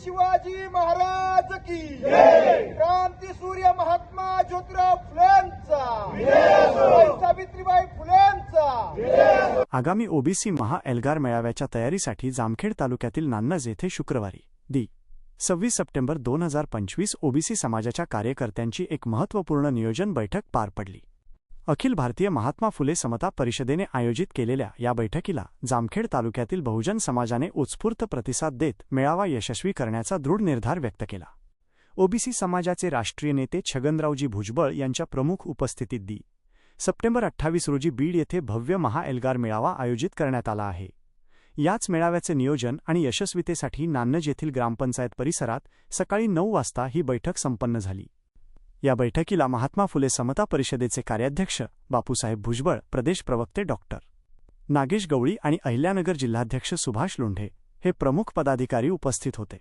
शिवाजी महाराज की क्रांती सूर्य महात्मा ज्योतिराव फुलेंचा। सावित्रीबाई फुलेंचा। आगामी ओबीसी महा एल्गार मेळाव्याच्या तयारीसाठी जामखेड तालुक्यातील नान्नज येथे शुक्रवारी दि सव्वीस सप्टेंबर दोन हजार पंचवीस ओबीसी समाजाच्या कार्यकर्त्यांची एक महत्त्वपूर्ण नियोजन बैठक पार पडली. अखिल भारतीय महात्मा फुले समता परिषदेने आयोजित केलेल्या या बैठकीला जामखेड तालुक्यातील बहुजन समाजाने उत्स्फूर्त प्रतिसाद देत मेळावा यशस्वी करण्याचा दृढ निर्धार व्यक्त केला. ओबीसी समाजाचे राष्ट्रीय नेते छगनरावजी भुजबळ यांच्या प्रमुख उपस्थितीत दि. सप्टेंबर अठ्ठावीस रोजी बीड येथे भव्य महाएल्गार मेळावा आयोजित करण्यात आला आहे. याच मेळाव्याचे नियोजन आणि यशस्वीतेसाठी नान्नज येथील ग्रामपंचायत परिसरात सकाळी नऊ वाजता ही बैठक संपन्न झाली. या बैठकीला महात्मा फुले समता परिषदेचे कार्याध्यक्ष बापूसाहेब भुजबळ प्रदेश प्रवक्ते डॉक्टर नागेश गवळी आणि अहिल्यानगर जिल्हाध्यक्ष सुभाष लोंढे हे प्रमुख पदाधिकारी उपस्थित होते.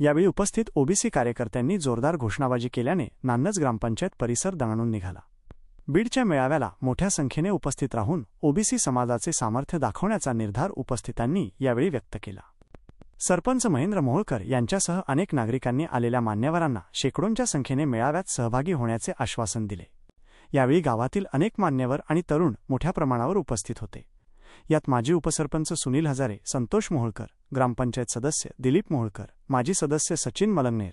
यावेळी उपस्थित ओबीसी कार्यकर्त्यांनी जोरदार घोषणाबाजी केल्याने नान्नज ग्रामपंचायत परिसर दणाणून निघाला. बीडच्या मेळाव्याला मोठ्या संख्येने उपस्थित राहून ओबीसी समाजाचे सामर्थ्य दाखवण्याचा निर्धार उपस्थितांनी यावेळी व्यक्त केला. सरपंच महेंद्र मोहोळकर यांच्यासह अनेक नागरिकांनी आलेल्या मान्यवरांना शेकडोंच्या संख्येने मेळाव्यात सहभागी होण्याचे आश्वासन दिले. यावेळी गावातील अनेक मान्यवर आणि तरुण मोठ्या प्रमाणावर उपस्थित होते. यात माजी उपसरपंच सुनील हजारे संतोष मोहोळकर ग्रामपंचायत सदस्य दिलीप मोहोळकर माजी सदस्य सचिन मलंगनेर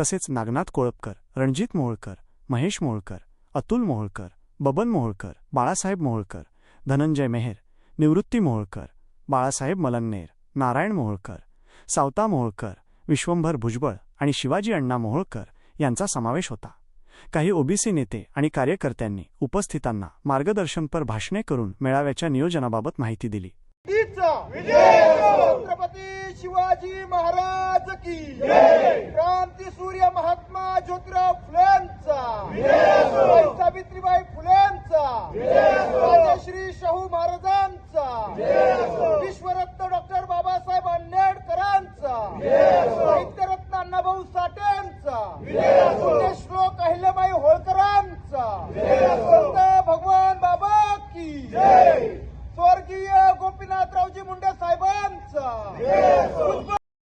तसेच नागनाथ कोळपकर रणजित मोहोळकर महेश मोहोळकर अतुल मोहोळकर बबन मोहोळकर बाळासाहेब मोहोळकर धनंजय मेहर निवृत्ती मोहोळकर बाळासाहेब मलंगनेर नारायण मोहोळकर सावता मोहोळकर विश्वंभर भुजबळ आणि शिवाजी अण्णा मोहोळकर यांचा समावेश होता. काही ओबीसी नेते आणि कार्यकर्त्यांनी उपस्थितांना मार्गदर्शनपर भाषणे करून मेळाव्याच्या नियोजनाबाबत माहिती दिली. छत्रपती शिवाजी महाराज की स्वर्गीय